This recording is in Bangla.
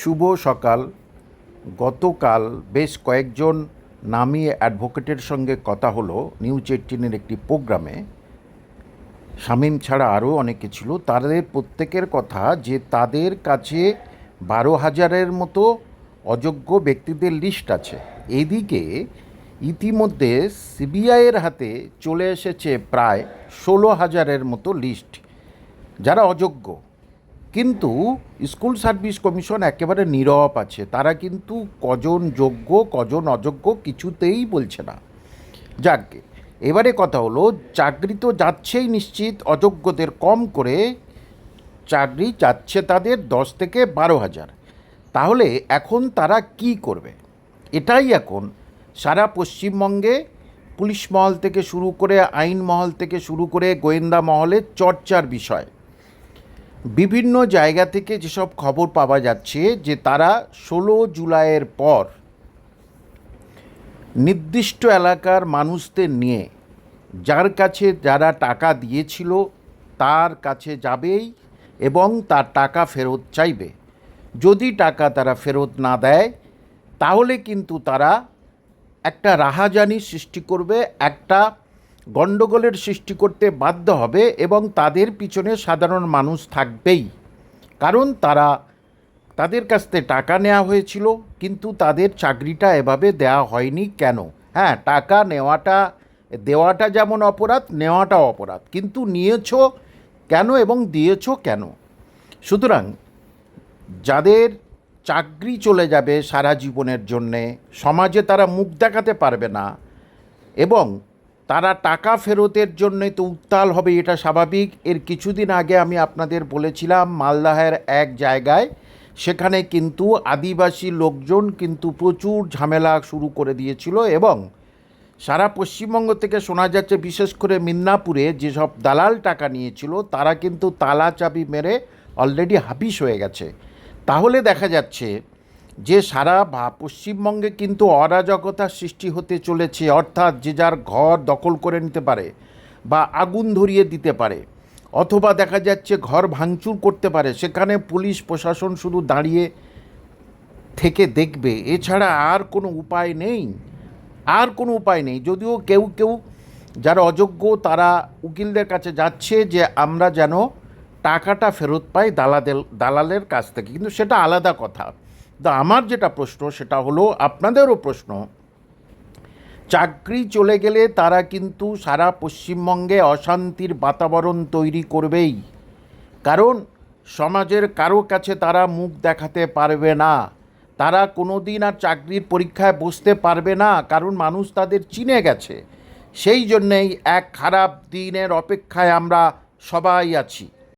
শুভ সকাল। গতকাল বেশ কয়েকজন নামী অ্যাডভোকেটের সঙ্গে কথা হলো নিউজ এইটিনের একটি প্রোগ্রামে। শামীম ছাড়া আরও অনেকে ছিল। তাদের প্রত্যেকের কথা যে তাদের কাছে বারো হাজারের মতো অযোগ্য ব্যক্তিদের লিস্ট আছে। এদিকে ইতিমধ্যে সিবিআইয়ের হাতে চলে এসেছে প্রায় ষোলো হাজারের মতো লিস্ট। যারা অযোগ্য কিন্তু স্কুল সার্ভিস কমিশন একেবারে নীরব আছে। তারা কিন্তু কজন যোগ্য, কজন অযোগ্য কিছুতেই বলছে না। যাকে, এবারে কথা হলো, চাকরি তো যাচ্ছেই নিশ্চিত, অযোগ্যদের কম করে চাকরি যাচ্ছে তাদের দশ থেকে বারো হাজার। তাহলে এখন তারা কি করবে? এটাই এখন। সারা পশ্চিমবঙ্গে পুলিশ মহল থেকে শুরু করে আইন মহল থেকে শুরু করে গোয়েন্দা মহলে চর্চার বিষয়। বিভিন্ন জায়গা থেকে যেসব খবর পাওয়া যাচ্ছে যে তারা ষোলো জুলাইয়ের পর নির্দিষ্ট এলাকার মানুষদের নিয়ে যার কাছে যারা টাকা দিয়েছিল তার কাছে যাবেই এবং তার টাকা ফেরত চাইবে। যদি টাকা তারা ফেরত না দেয়, তাহলে কিন্তু তারা একটা রাহাজানি সৃষ্টি করবে, একটা গণ্ডগোলের সৃষ্টি করতে বাধ্য হবে এবং তাদের পিছনে সাধারণ মানুষ থাকবেই। কারণ তারা তাদের কাছ থেকে টাকা নেওয়া হয়েছিল, কিন্তু তাদের চাকরিটা এভাবে দেওয়া হয়নি কেন? হ্যাঁ টাকা নেওয়াটা, দেওয়াটা যেমন অপরাধ, নেওয়াটাও অপরাধ। কিন্তু নিয়েছো কেন এবং দিয়েছ কেন? সুতরাং যাদের চাকরি চলে যাবে সারা জীবনের জন্যে, সমাজে তারা মুখ দেখাতে পারবে না এবং তারা টাকা ফেরতের জন্যে তো উত্তাল হবে, এটা স্বাভাবিক। এর কিছুদিন আগে আমি আপনাদের বলেছিলাম, মালদাহের এক জায়গায়, সেখানে কিন্তু আদিবাসী লোকজন কিন্তু প্রচুর ঝামেলা শুরু করে দিয়েছিল এবং সারা পশ্চিমবঙ্গ থেকে শোনা যাচ্ছে, বিশেষ করে মিদনাপুরে যেসব দালাল টাকা নিয়েছিল, তারা কিন্তু তালা চাবি মেরে অলরেডি হাবিস হয়ে গেছে। তাহলে দেখা যাচ্ছে যে সারা পশ্চিমবঙ্গে কিন্তু অরাজকতার সৃষ্টি হতে চলেছে, অর্থাৎ যে যার ঘর দখল করে নিতে পারে বা আগুন ধরিয়ে দিতে পারে, অথবা দেখা যাচ্ছে ঘর ভাঙচুর করতে পারে, সেখানে পুলিশ, প্রশাসন শুধু দাঁড়িয়ে থেকে দেখবে। এছাড়া আর কোনো উপায় নেই, আর কোনো উপায় নেই। যদিও কেউ কেউ যারা অযোগ্য, তারা উকিলদের কাছে যাচ্ছে যে আমরা যেন টাকাটা ফেরত পাই দালাদের, দালালের কাছ থেকে। কিন্তু সেটা আলাদা কথা। তো আমার যেটা প্রশ্ন, সেটা হলো আপনাদেরও প্রশ্ন। চাকরি চলে গেলে তারা কিন্তু সারা পশ্চিমবঙ্গে অশান্তির বাতাবরণ তৈরি করবেই। কারণ সমাজের কারও কাছে তারা মুখ দেখাতে পারবে না। তারা কোনো দিন আর চাকরির পরীক্ষায় বসতে পারবে না, কারণ মানুষ তাদের চিনে গেছে। সেই জন্যেই এক খারাপ দিনের অপেক্ষায় আমরা সবাই আছি।